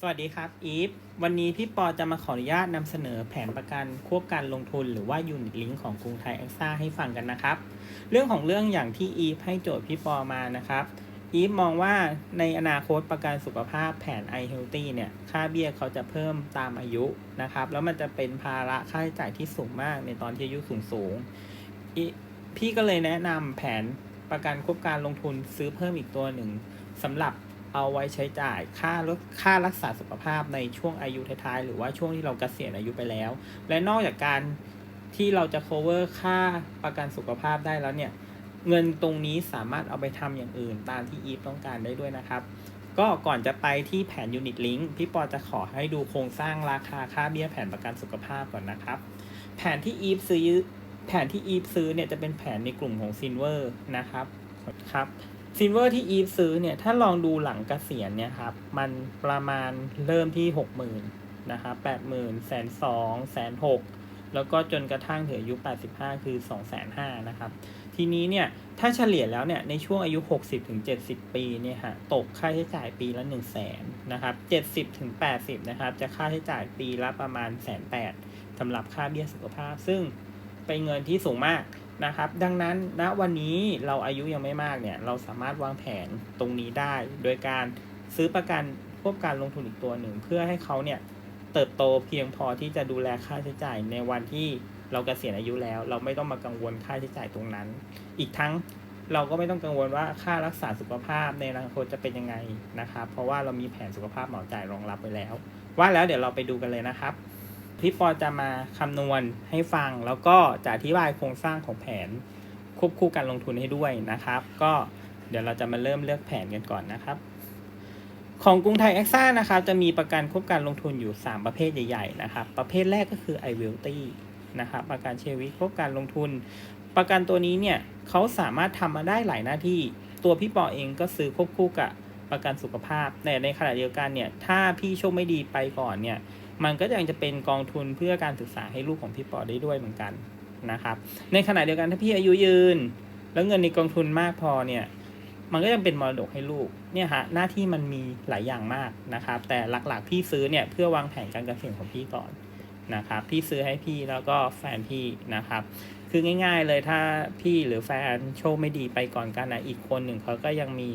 สวัสดีครับอีฟวันนี้พี่ปอจะมาขออนุญาตนำเสนอแผนประกันควบการลงทุนหรือว่ายูนิตลิงของกรุงไทยแอคซ่าให้ฟังกันนะครับ เรื่องของเรื่องอย่างที่อีฟให้โจทย์พี่ปอมานะครับอีฟมองว่าในอนาคตประกันสุขภาพแผน i healthy เนี่ย ค่าเบี้ยเขาจะเพิ่มตามอายุนะครับ แล้วมันจะเป็นภาระค่าใช้จ่ายที่สูงมากในตอนที่อายุสูงสูงพี่ก็เลยแนะนำแผนประกันควบการลงทุนซื้อเพิ่มอีกตัวหนึ่งสำหรับ เอาไว้ใช้จ่ายค่าค่ารักษาสุขภาพในช่วงอายุท้ายๆ หรือว่าช่วงที่เราเกษียณอายุไปแล้ว และนอกจากการที่เราจะ cover ค่าประกันสุขภาพได้แล้วเนี่ย เงินตรงนี้สามารถเอาไปทำอย่างอื่นตามที่อีฟต้องการได้ด้วยนะครับ ก็ก่อนจะไปที่แผน Unit Link พี่ปอจะขอให้ดูโครงสร้างราคาค่าเบี้ยแผนประกันสุขภาพก่อนนะครับ แผนที่อีฟซื้อแผนที่อีฟซื้อเนี่ยจะเป็นแผนในกลุ่มของ Silver นะครับครับ ซิลเวอร์ที่อีฟซื้อเนี่ยถ้าลองดูหลังเกษียณเนี่ยครับมันประมาณเริ่มที่หกหมื่นนะครับแปดหมื่นแสนสองแสนหกแล้วก็จนกระทั่งถึงอายุแปดสิบห้าคือสองแสนห้านะครับ ทีนี้เนี่ยถ้าเฉลี่ยแล้วเนี่ยในช่วงอายุ 60 ถึง 70 ปีเนี่ยฮะตกค่าใช้จ่ายปีละ 1 0 0 0 0แสนนะครับ 70 ถึง 80 นะครับ จะค่าใช้จ่ายปีละประมาณแสนแปดสำหรับค่าเบี้ยสุขภาพ ซึ่งเป็นเงินที่สูงมาก นะครับ ดังนั้นณวันนี้เราอายุยังไม่มากเนี่ย เราสามารถวางแผนตรงนี้ได้ โดยการซื้อประกันควบการลงทุนอีกตัวหนึ่ง เพื่อให้เขาเนี่ยเติบโตเพียงพอที่จะดูแลค่าใช้จ่ายในวันที่เราเกษียณอายุแล้ว เราไม่ต้องมากังวลค่าใช้จ่ายตรงนั้น อีกทั้งเราก็ไม่ต้องกังวลว่าค่ารักษาสุขภาพในอนาคตจะเป็นยังไงนะครับ เพราะว่าเรามีแผนสุขภาพเหมาจ่ายรองรับไว้แล้ว ว่าแล้วเดี๋ยวเราไปดูกันเลยนะครับ พี่ปอจะมาคำนวณให้ฟัง แล้วก็จะอธิบายโครงสร้างของแผนควบคู่การลงทุนให้ด้วยนะครับ ก็เดี๋ยวเราจะมาเริ่มเลือกแผนกันก่อนนะครับ ของกรุงไทยแอคซ่านะครับ จะมีประกันควบการลงทุนอยู่ 3 ประเภทใหญ่ๆนะครับ ประเภทแรกก็คือ i w e l t y นะครับประกันชีวิตควบการลงทุน ประกันตัวนี้เนี่ยเขาสามารถทำมาได้หลายหน้าที่ ตัวพี่ปอเองก็ซื้อควบคู่กับประกันสุขภาพแต่ในขณะเดียวกันเนี่ยถ้าพี่โชคไม่ดีไปก่อนเนี่ย มันก็ยังจะเป็นกองทุนเพื่อการศึกษาให้ลูกของพี่ปอได้ด้วยเหมือนกันนะครับ ในขณะเดียวกันถ้าพี่อายุยืน แล้วเงินในกองทุนมากพอเนี่ยมันก็ยังเป็นมรดกให้ลูกเนี่ยฮะหน้าที่มันมีหลายอย่างมากนะครับ แต่หลักๆพี่ซื้อเนี่ยเพื่อวางแผนการเกษียณของพี่ก่อนนะครับพี่ซื้อให้พี่แล้วก็แฟนพี่นะครับ คือง่าย ๆ เลยถ้าพี่หรือแฟนโชคไม่ดีไปก่อนกันนะอีกคนหนึ่งเขาก็ยังมี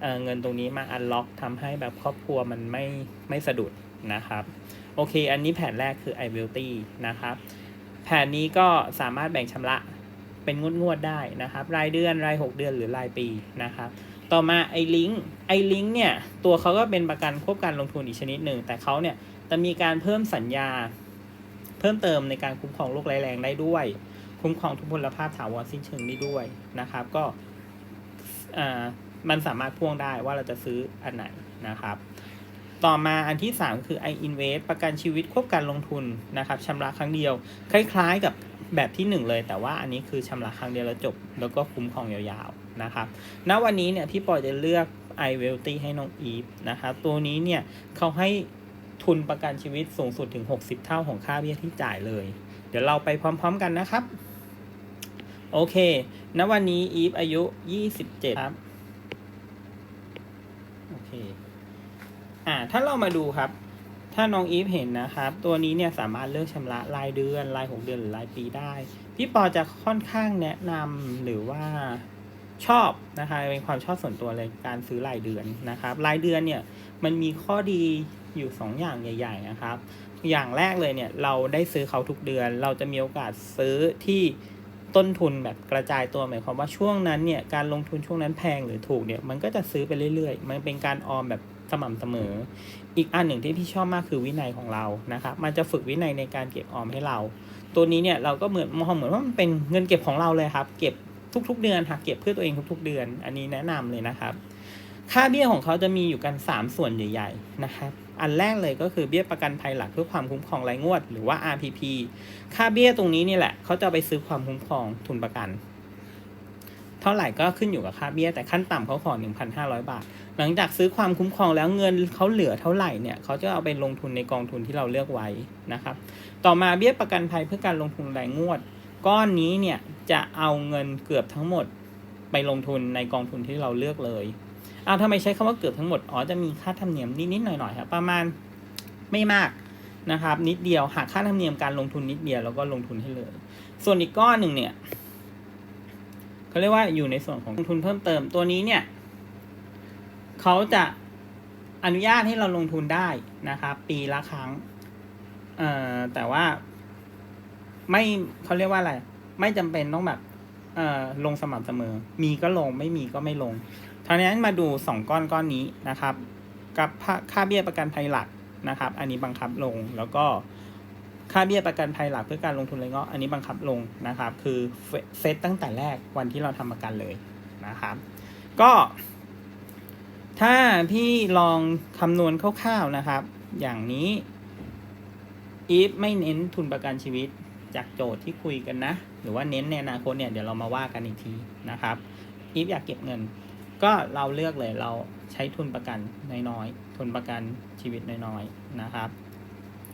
เเงินตรงนี้มาอันล็อกทำให้แบบครอบครัวมันไม่ไม่สะดุดนะครับ โอเค อันนี้แผนแรกคือ i w i l t y นะครับ แผนนี้ก็สามารถแบ่งชำระเป็นงวดงวดๆได้นะครับ รายเดือน ราย 6 เดือนหรือรายปีนะครับ ต่อมาไอลิงไอลิงเนี่ย ตัวเขาก็เป็นประกันควบการลงทุนอีกชนิดหนึ่ง แต่เขาเนี่ยจะมีการเพิ่มสัญญา เพิ่มเติมในการคุ้มครองโรคร้ายแรงได้ด้วย คุ้มครองทุพพลภาพถาวรสิ้นเชิงได้ด้วยนะครับ ก็อ่ามันสามารถพ่วงได้ว่าเราจะซื้ออันไหนนะครับ ต่อมาอันที่ 3 คือ i invest ประกันชีวิตควบการลงทุนนะครับชำระครั้งเดียว คล้ายๆกับแบบที่ 1 เลย แต่ว่าอันนี้คือชำระครั้งเดียวแล้วจบ แล้วก็คุ้มครองยาวๆนะครับณวันนี้เนี่ยพี่ปอยจะเลือก i w e l t y ให้น้องอีฟนะครับตัวนี้เนี่ยเขาให้ทุนประกันชีวิตสูงสุดถึง 60 เท่าของค่าเบี้ยที่จ่ายเลย เดี๋ยวเราไปพร้อมๆกันนะครับ โอเค ณ วันนี้อีฟอายุ 27 ครับ โอเค อ่าถ้าเรามาดูครับ ถ้าน้องอีฟเห็นนะครับ ตัวนี้เนี่ยสามารถเลือกชำระรายเดือนรายหกเดือนหรือรายปีได้ พี่ปอจะค่อนข้างแนะนำหรือว่าชอบนะคะเป็นความชอบส่วนตัวเลยการซื้อรายเดือนนะครับรายเดือนเนี่ยมันมีข้อดีอยู่สองอย่างใหญ่ ๆ นะครับ อย่างแรกเลยเนี่ยเราได้ซื้อเขาทุกเดือน เราจะมีโอกาสซื้อที่ต้นทุนแบบกระจายตัวหมายความว่าช่วงนั้นเนี่ยการลงทุนช่วงนั้นแพงหรือถูกเนี่ยมันก็จะซื้อไปเรื่อยๆ มันเป็นการออมแบบ สม่ำเสมอ อีกอันหนึ่งที่พี่ชอบมากคือวินัยของเรานะครับมันจะฝึกวินัยในการเก็บออมให้เรา ตัวนี้เนี่ยเราก็เหมือนมองเหมือนว่ามันเป็นเงินเก็บของเราเลยครับ เก็บทุกๆ เดือนหักเก็บเพื่อตัวเองทุก ๆ เดือน อันนี้แนะนำเลยนะครับ ค่าเบี้ยของเขาจะมีอยู่กัน 3 ส่วนใหญ่ๆนะครับอันแรกเลยก็คือเบี้ยประกันภัยหลักเพื่อความคุ้มครองรายงวด หรือว่า RPP ค่าเบี้ยตรงนี้นี่แหละเขาจะไปซื้อความคุ้มครองทุนประกัน เท่าไหร่ก็ขึ้นอยู่กับค่าเบี้ยแต่ขั้นต่ำเขาขอ 1,500 บาท หลังจากซื้อความคุ้มครองแล้วเงินเขาเหลือเท่าไหร่เนี่ยเขาจะเอาไปลงทุนในกองทุนที่เราเลือกไว้นะครับ ต่อมาเบี้ยประกันภัยเพื่อการลงทุนรายงวด ก้อนนี้เนี่ยจะเอาเงินเกือบทั้งหมดไปลงทุนในกองทุนที่เราเลือกเลยอ้าวทำไมใช้คำว่าเกือบทั้งหมด อ๋อ จะมีค่าธรรมเนียมนิดๆหน่อยๆครับ ประมาณไม่มากนะครับ นิดเดียวหักค่าธรรมเนียมการลงทุนนิดเดียวแล้วก็ลงทุนให้เลย ส่วนอีกก้อนหนึ่งเนี่ยเขาเรียกว่าอยู่ในส่วนของลงทุนเพิ่มเติมตัวนี้เนี่ย เขาจะอนุญาตให้เราลงทุนได้นะครับ ปีละครั้ง เอ่อแต่ว่า ไม่เขาเรียกว่าอะไร ไม่จำเป็นต้องแบบเอ่อลงสม่ำเสมอ มีก็ลงไม่มีก็ไม่ลงทางนั้นมาดูสองก้อนก้อนนี้นะครับ กับค่าเบี้ยประกันภัยหลักนะครับ อันนี้บังคับลงแล้วก็ค่าเบี้ยประกันภัยหลักเพื่อการลงทุนไรเงาะอันนี้บังคับลงนะครับ คือเซตตั้งแต่แรกวันที่เราทำประกันเลยนะครับ ก็ ถ้าพี่ลองคำนวณคร่าวๆนะครับ อย่างนี้ if ไม่เน้นทุนประกันชีวิตจากโจทย์ที่คุยกันนะ หรือว่าเน้นในอนาคตเนี่ยเดี๋ยวเรามาว่ากันอีกทีนะครับ if อยากเก็บเงิน ก็เราเลือกเลยเราใช้ทุนประกันน้อยๆทุนประกันชีวิตน้อยๆนะครับ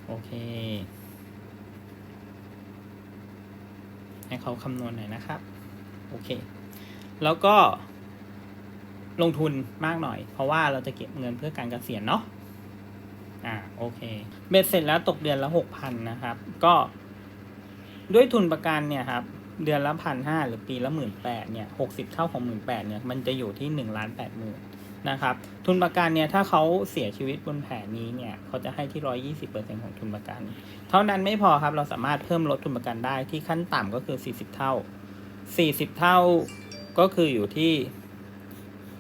โอเค ให้เขาคำนวณหน่อยนะครับ โอเค แล้วก็ ลงทุนมากหน่อย เพราะว่าเราจะเก็บเงินเพื่อการเกษียณเนาะอ่าโอเคเบ็ดเสร็จแล้วตกเดือนละหกพันนะครับ ก็ด้วยทุนประกันเนี่ยครับเดือนละพันห้าหรือปีละหมื่นแปดเนี่ยหกสิบเท่าของหมื่นแปดเนี่ยมันจะอยู่ที่หนึ่งล้านแปดหมื่นนะครับ ทุนประกันเนี่ยถ้าเขาเสียชีวิตบนแผนนี้เนี่ยเขาจะให้ที่ร้อยี่สิบเปอร์เซ็นของทุนประกัน เท่านั้นไม่พอครับเราสามารถเพิ่มลดทุนประกันได้ที่ขั้นต่ำก็คือสี่สิบเท่าสี่สิบเท่าก็คืออยู่ที่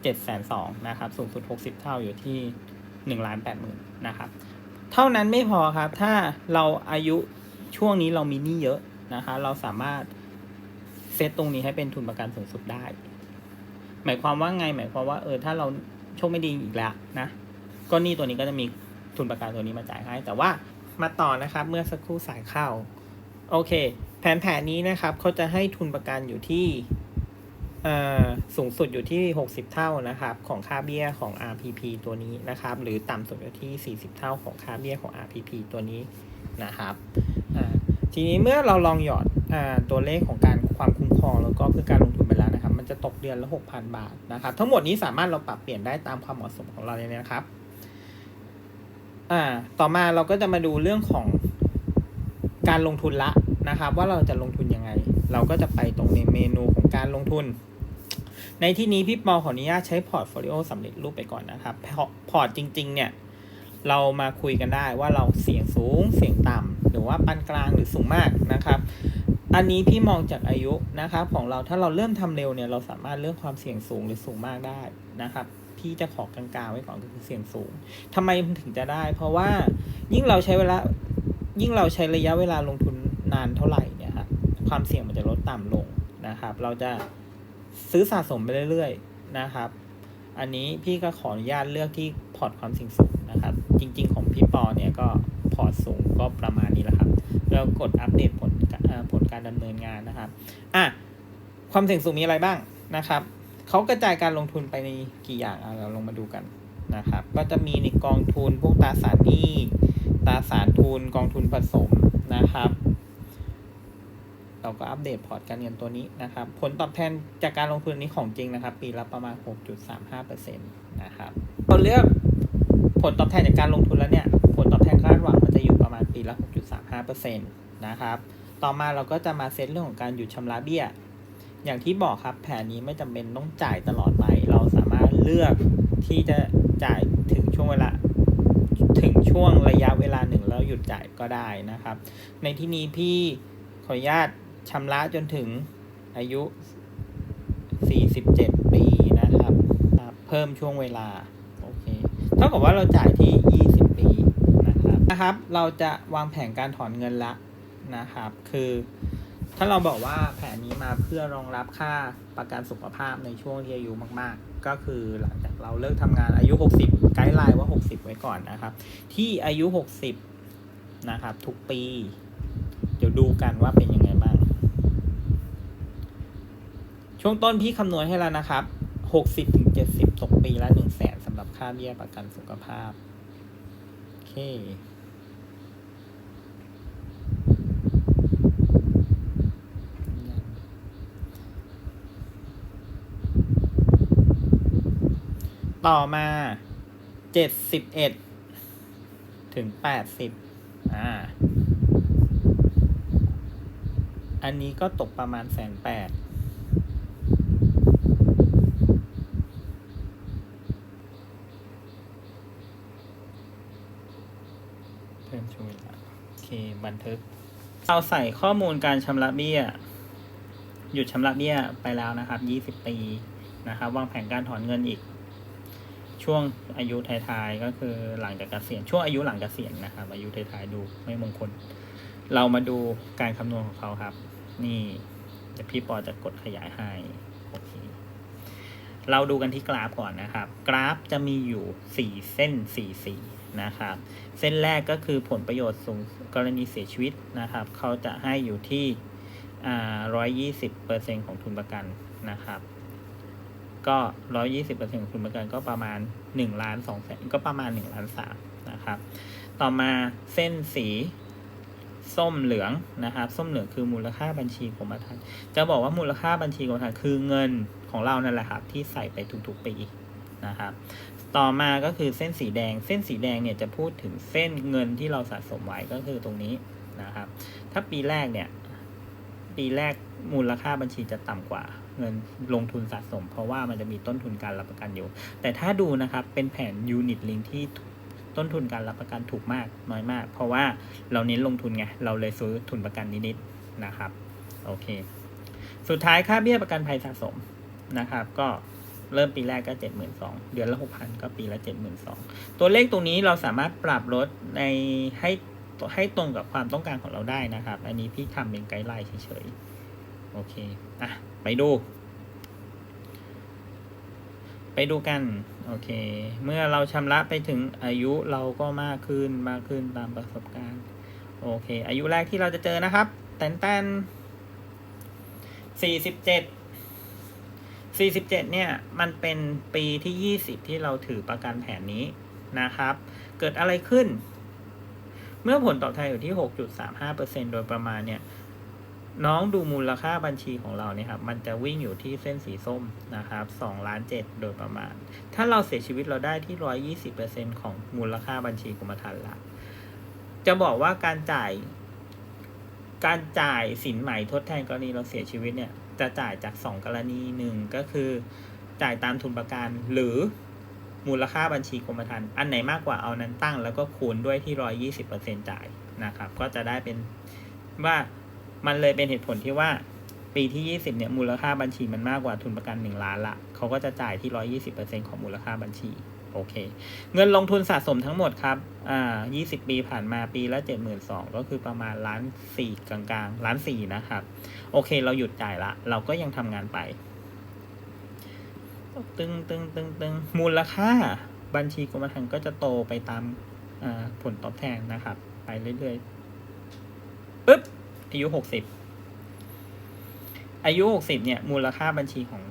เจ็ดแสนสองนะครับ สูงสุดหกสิบเท่าอยู่ที่หนึ่งล้านแปดหมื่นนะครับ เท่านั้นไม่พอครับ ถ้าเราอายุช่วงนี้เรามีหนี้เยอะนะคะ เราสามารถเซตตรงนี้ให้เป็นทุนประกันสูงสุดได้ หมายความว่าไง หมายความว่าเออ ถ้าเราโชคไม่ดีอีกแล้วนะ ก็หนี้ตัวนี้ก็จะมีทุนประกันตัวนี้มาจ่ายให้ แต่ว่ามาต่อนะครับ เมื่อสักครู่สายเข้า โอเค แผนแผนนี้นะครับเขาจะให้ทุนประกันอยู่ที่ สูงสุดอยู่ที่ 60 เท่านะครับ ของค่าเบี้ยของ RPP ตัวนี้นะครับ หรือต่ำสุดอยู่ที่ 40 เท่าของค่าเบี้ยของ RPP ตัวนี้นะครับทีนี้เมื่อเราลองหยอดอตัวเลขของการความคุ้มครองแล้วก็เพื่อการลงทุนไปแล้วนะครับ มันจะตกเดือนละ 6,000 บาทนะครับ ทั้งหมดนี้สามารถเราปรับเปลี่ยนได้ตามความเหมาะสมของเราเลยนะครับต่อมาเราก็จะมาดูเรื่องของการลงทุนละนะครับ ว่าเราจะลงทุนยังไง เราก็จะไปตรงในเมนูของการลงทุน ในที่นี้พี่ปอขออนุญาตใช้พอร์ตโฟลิโอสำเร็จรูปไปก่อนนะครับ พอร์ตจริง ๆ เนี่ย เรามาคุยกันได้ว่าเราเสี่ยงสูงเสี่ยงต่ำหรือว่าปานกลางหรือสูงมากนะครับ อันนี้พี่มองจากอายุนะครับของเราถ้าเราเริ่มทำเร็วเนี่ยเราสามารถเลือกความเสี่ยงสูงหรือสูงมากได้นะครับพี่จะขอกลางๆไว้ก่อนคือเสี่ยงสูงทำไมมันถึงจะได้ เพราะว่ายิ่งเราใช้เวลายิ่งเราใช้ระยะเวลาลงทุนนานเท่าไหร่เนี่ยครับความเสี่ยงมันจะลดต่ำลงนะครับ เราจะ ซื้อสะสมไปเรื่อยๆนะครับ อันนี้พี่ก็ขออนุญาตเลือกที่พอร์ตความเสี่ยงสูงนะครับ จริง ๆ ของพี่ปอเนี่ยก็พอร์ตสูงก็ประมาณนี้แหละครับแล้วกดอัปเดตผลผลการดำเนินงานนะครับอะความเสี่ยงสูงมีอะไรบ้างนะครับเขากระจายการลงทุนไปในกี่อย่างเราลงมาดูกันนะครับ ก็จะมีในกองทุนพวกตราสารหนี้ตราสารทุนกองทุนผสมนะครับ เราก็อัปเดตพอร์ตการเงินตัวนี้นะครับ ผลตอบแทนจากการลงทุนนี้ของจริงนะครับ ปีละประมาณ 6.35%นะครับเราเลือกผลตอบแทนจากการลงทุนแล้วเนี่ย ผลตอบแทนคาดหวังมันจะอยู่ประมาณปีละ 6.35%นะครับ ต่อมาเราก็จะมาเซตเรื่องของการหยุดชำระเบี้ย อย่างที่บอกครับแผนนี้ไม่จำเป็นต้องจ่ายตลอดไป เราสามารถเลือกที่จะจ่ายถึงช่วงเวลาถึงช่วงระยะเวลาหนึ่งแล้วหยุดจ่ายก็ได้นะครับ ในที่นี้พี่ขออนุญาต ชำระจนถึงอายุ 47 ปีนะครับ เพิ่มช่วงเวลา โอเค เท่ากับว่าเราจ่ายที่ 20 ปีนะครับนะครับ เราจะวางแผนการถอนเงินละนะครับ คือถ้าเราบอกว่าแผนนี้มาเพื่อรองรับค่าประกันสุขภาพในช่วงที่อายุมาก ๆ ก็คือหลังจากเราเลิกทำงานอายุ 60 ไกด์ไลน์ว่า 60 ไว้ก่อนนะครับ ที่อายุ 60 นะครับ ทุกปี เดี๋ยวดูกันว่าเป็นยังไงบ้าง ช่วงต้นพี่คำนวณให้แล้วนะครับ60ถึง70ตกปีละ1 0 0 0 0แสนสำหรับค่าเบี้ยประกันสุขภาพ โอเค ต่อมาเจ็ดสิบเอ็ดถึงแปดสิบอ่า อันนี้ก็ตกประมาณแสนแปด เพิ่มช่วยละโอเค บัน ทึก เราใส่ข้อมูลการชำระเบี้ย หยุดชำระเบี้ยไปแล้วนะครับ 20 ปีนะครับวางแผนการถอนเงินอีก ช่วงอายุท้ายๆก็คือหลังจากเกษียณช่วงอายุหลังเกษียณนะครับ อายุท้ายๆดูไม่มงคล เรามาดูการคำนวณของเขาครับ นี่เดี๋ยวพี่ปอจะกดขยายให้โอเคเราดูกันที่กราฟก่อนนะครับ กราฟจะมีอยู่ 4 เส้น4สี นะครับ เส้นแรกก็คือผลประโยชน์สูงกรณีเสียชีวิตนะครับ เขาจะให้อยู่ที่อ่า120เปอร์เซ็นของทุนประกันนะครับ ก็120เปอร์เซ็นของทุนประกันก็ประมาณ1ล้าน2แสนก็ประมาณ1ล้าน3นะครับ ต่อมาเส้นสีส้มเหลืองนะครับ ส้มเหลืองคือมูลค่าบัญชีกรมธรรม์จะบอกว่ามูลค่าบัญชีกรมธรรม์คือเงินของเรานั่นแหละครับที่ใส่ไปทุกๆปีนะครับ ต่อมาก็คือเส้นสีแดง เส้นสีแดงเนี่ยจะพูดถึงเส้นเงินที่เราสะสมไว้ก็คือตรงนี้นะครับ ถ้าปีแรกเนี่ย ปีแรกมูลค่าบัญชีจะต่ำกว่า เงินลงทุนสะสม เพราะว่ามันจะมีต้นทุนการรับประกันอยู่ แต่ถ้าดูนะครับเป็นแผนยูนิตลิงที่ต้นทุนการรับประกันถูกมากน้อยมาก เพราะว่าเราเน้นลงทุนไงเราเลยซื้อทุนประกันนิดๆนะครับโอเค สุดท้ายค่าเบี้ยประกันภัยสะสมนะครับ ก็ เริ่มปีแรกก็เจ็ดหมื่นสองเดือนละหกพันก็ปีละเจ็ดหมื่นสองตัวเลขตรงนี้เราสามารถปรับลดในให้ให้ตรงกับความต้องการของเราได้นะครับ อันนี้พี่ทำเป็นไกด์ไลน์เฉยๆ โอเค อะ ไปดู ไปดูกัน โอเค เมื่อเราชำระไปถึงอายุเราก็มากขึ้นมากขึ้นตามประสบการณ์ โอเค อายุแรกที่เราจะเจอนะครับ แตนแตนสี่สิบเจ็ด 47 เนี่ย มันเป็นปีที่ 20 ที่เราถือประกันแผนนี้นะครับ เกิดอะไรขึ้น เมื่อผลตอบแทนอยู่ที่ 6.35%โดยประมาณเนี่ย น้องดูมูลค่าบัญชีของเราเนี่ยครับ มันจะวิ่งอยู่ที่เส้นสีส้มนะครับ2ล้าน7โดยประมาณ ถ้าเราเสียชีวิตเราได้ที่ 120%ของมูลค่าบัญชีกรมธรรม์ละจะบอกว่าการจ่าย การจ่ายสินใหม่ทดแทนกรณีเราเสียชีวิตเนี่ย จะจ่ายจาก 2 กรณีหนึ่งก็คือจ่ายตามทุนประกันหรือมูลค่าบัญชีกรมธรรม์อันไหนมากกว่าเอานั้นตั้ง แล้วก็คูณด้วยที่120%จ่ายนะครับ ก็จะได้เป็นว่ามันเลยเป็นเหตุผลที่ว่า ปีที่20เนี่ยมูลค่าบัญชีมันมากกว่าทุนประกัน1ล้านละเขาก็จะจ่ายที่120%ของมูลค่าบัญชีโอเค เงินลงทุนสะสมทั้งหมดครับ อ่า20ปีผ่านมาปีละ72,000ก็คือประมาณล้านสี่กลางๆล้านสี่นะครับ โอเค เราหยุดจ่ายละ เราก็ยังทำงานไป ตึงตึงตึงตึงมูลค่า บัญชีกรมธรรม์ก็จะโตไปตามผลตอบแทนนะครับ ไปเรื่อยๆปึ๊บอายุหกสิบอายุหกสิบเนี่ย มูลค่าบัญชีของ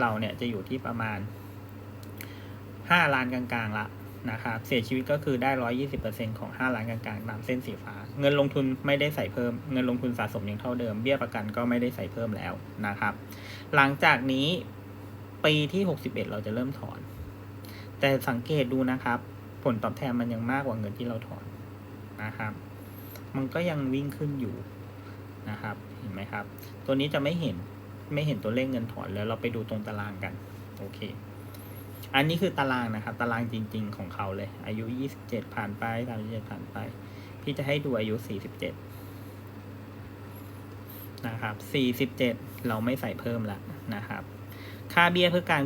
เราเนี่ยจะอยู่ที่ประมาณห้าล้านกลางๆละ นะครับเสียชีวิตก็คือได้ร้อยี่สิบเปอร์เซ็นของห้าล้านกลางๆตามเส้นสีฟ้า เงินลงทุนไม่ได้ใส่เพิ่ม เงินลงทุนสะสมยังเท่าเดิม เบี้ยประกันก็ไม่ได้ใส่เพิ่มแล้วนะครับ หลังจากนี้ปีที่หกสิบเอ็ดเราจะเริ่มถอน แต่สังเกตดูนะครับ ผลตอบแทนมันยังมากกว่าเงินที่เราถอนนะครับ มันก็ยังวิ่งขึ้นอยู่นะครับ เห็นไหมครับ ตัวนี้จะไม่เห็นไม่เห็นตัวเลขเงินถอนแล้วเราไปดูตรงตารางกัน โอเค อันนี้คือตารางนะครับ ตารางจริง ๆ ของเขาเลย อายุ 27 ผ่านไป37ผ่านไป พี่จะให้ดูอายุ 47 นะครับ 47 เราไม่ใส่เพิ่มละนะครับ ค่าเบี้ยเพื่อการ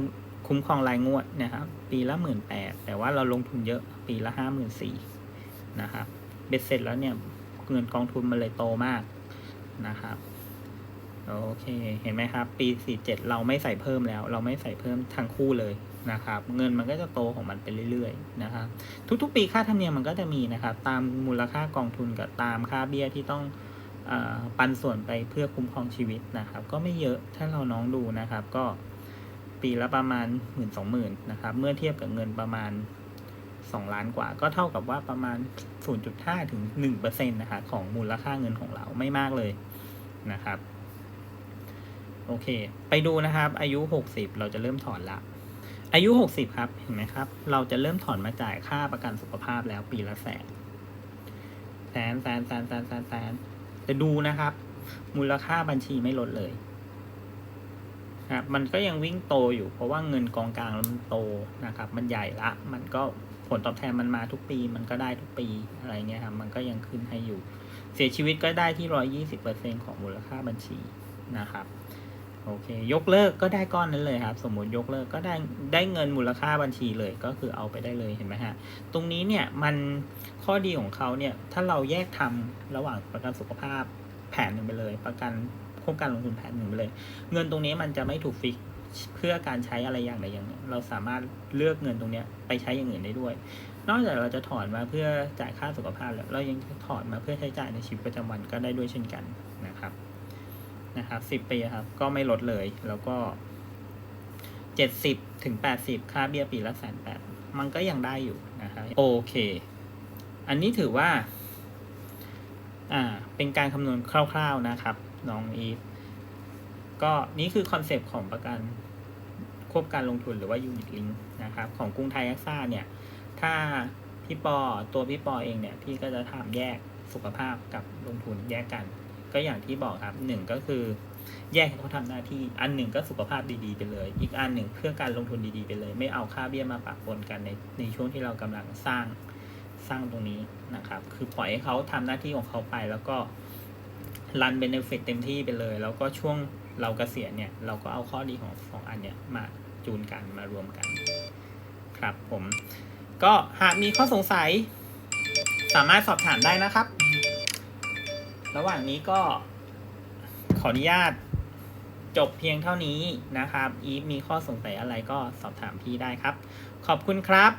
คุ้มครองรายงวดนะครับ ปีละหมื่นแปดแต่ว่าเราลงทุนเยอะปีละห้าหมื่นสี่นะครับเบ็ดเสร็จแล้วเนี่ยเงินกองทุนมันเลยโตมากนะครับโอเค เห็นไหมครับ ปี 47 เราไม่ใส่เพิ่มแล้ว เราไม่ใส่เพิ่มทั้งคู่เลย นะครับ เงินมันก็จะโตของมันไปเรื่อยๆนะครับทุกๆ ปีค่าธรรมเนียมมันก็จะมีนะครับ ตามมูลค่ากองทุนกับตามค่าเบี้ยที่ต้องอปันส่วนไปเพื่อคุ้มครองชีวิตนะครับ ก็ไม่เยอะถ้าเราน้องดูนะครับ ก็ปีละประมาณหมื่นสองหมื่นนะครับ เมื่อเทียบกับเงินประมาณ 2 ล้านกว่า ก็เท่ากับว่าประมาณ 0.5 ถึง1%นะคะของมูลค่าเงินของเราไม่มากเลยนะครับ โอเค ไปดูนะครับ อายุ 60 เราจะเริ่มถอนละ อายุ 60 ครับ เห็นไหมครับ เราจะเริ่มถอนมาจ่ายค่าประกันสุขภาพแล้วปีละแสน แสนแสนแสนแสนแสนแสนแต่ดูนะครับ มูลค่าบัญชีไม่ลดเลยนะครับมันก็ยังวิ่งโตอยู่เพราะว่าเงินกองกลางมันโตนะครับ มันใหญ่ละ มันก็ผลตอบแทนมันมาทุกปี มันก็ได้ทุกปีอะไรเงี้ยครับ มันก็ยังขึ้นให้อยู่ เสียชีวิตก็ได้ที่ร้อยี่สิบเปอร์เซ็นของมูลค่าบัญชีนะครับ โอเค ยกเลิกก็ได้ก้อนนั้นเลยครับ สมมุติยกเลิกก็ได้ได้เงินมูลค่าบัญชีเลยก็คือเอาไปได้เลยเห็นไหมฮะ ตรงนี้เนี่ยมันข้อดีของเขาเนี่ยถ้าเราแยกทำระหว่างประกันสุขภาพแผนหนึ่งไปเลย ประกันโครงการลงทุนแผนหนึ่งไปเลย เงินตรงนี้มันจะไม่ถูกฟิกเพื่อการใช้อะไรอย่างใดอย่างหนึ่งเราสามารถเลือกเงินตรงเนี้ยไปใช้อย่างอื่นได้ด้วย นอกจากเราจะถอนมาเพื่อจ่ายค่าสุขภาพแล้วเรายังถอนมาเพื่อใช้จ่ายในชีวิตประจำวันก็ได้ด้วยเช่นกันนะครับ นะครับสิบปีครับ ก็ไม่ลดเลย แล้วก็เจ็ดสิบถึงแปดสิบค่าเบี้ยปีละแสนแปดมันก็ยังได้อยู่นะครับโอเค อันนี้ถือว่า อ่า เป็นการคำนวณคร่าว ๆนะครับ น้องอีฟก็นี่คือคอนเซปต์ของประกันควบการลงทุนหรือว่า Unit Link นะครับ ของกรุงไทยแอคซ่าเนี่ย ถ้าพี่ปอตัวพี่ปอเองเนี่ย พี่ก็จะทำแยกสุขภาพกับลงทุนแยกกัน ก็อย่างที่บอกครับหนึ่งก็คือ แยกให้เขาทำหน้าที่อันหนึ่งก็สุขภาพดีๆไปเลย อีกอันหนึ่งเพื่อการลงทุนดีๆไปเลย ไม่เอาค่าเบี้ยมาปะปนกันในในช่วงที่เรากำลังสร้างสร้างตรงนี้นะครับ คือปล่อยให้เขาทำหน้าที่ของเขาไป แล้วก็รันเบนเฟิตเต็มที่ไปเลย แล้วก็ช่วงเราเกษียณเนี่ย เราก็เอาข้อดีของสองอันเนี่ยมาจูนกันมารวมกัน ครับผม ก็หากมีข้อสงสัย สามารถสอบถามได้นะครับ ระหว่างนี้ก็ขออนุญาตจบเพียงเท่านี้นะครับ อีฟมีข้อสงสัยอะไรก็สอบถามพี่ได้ครับ ขอบคุณครับ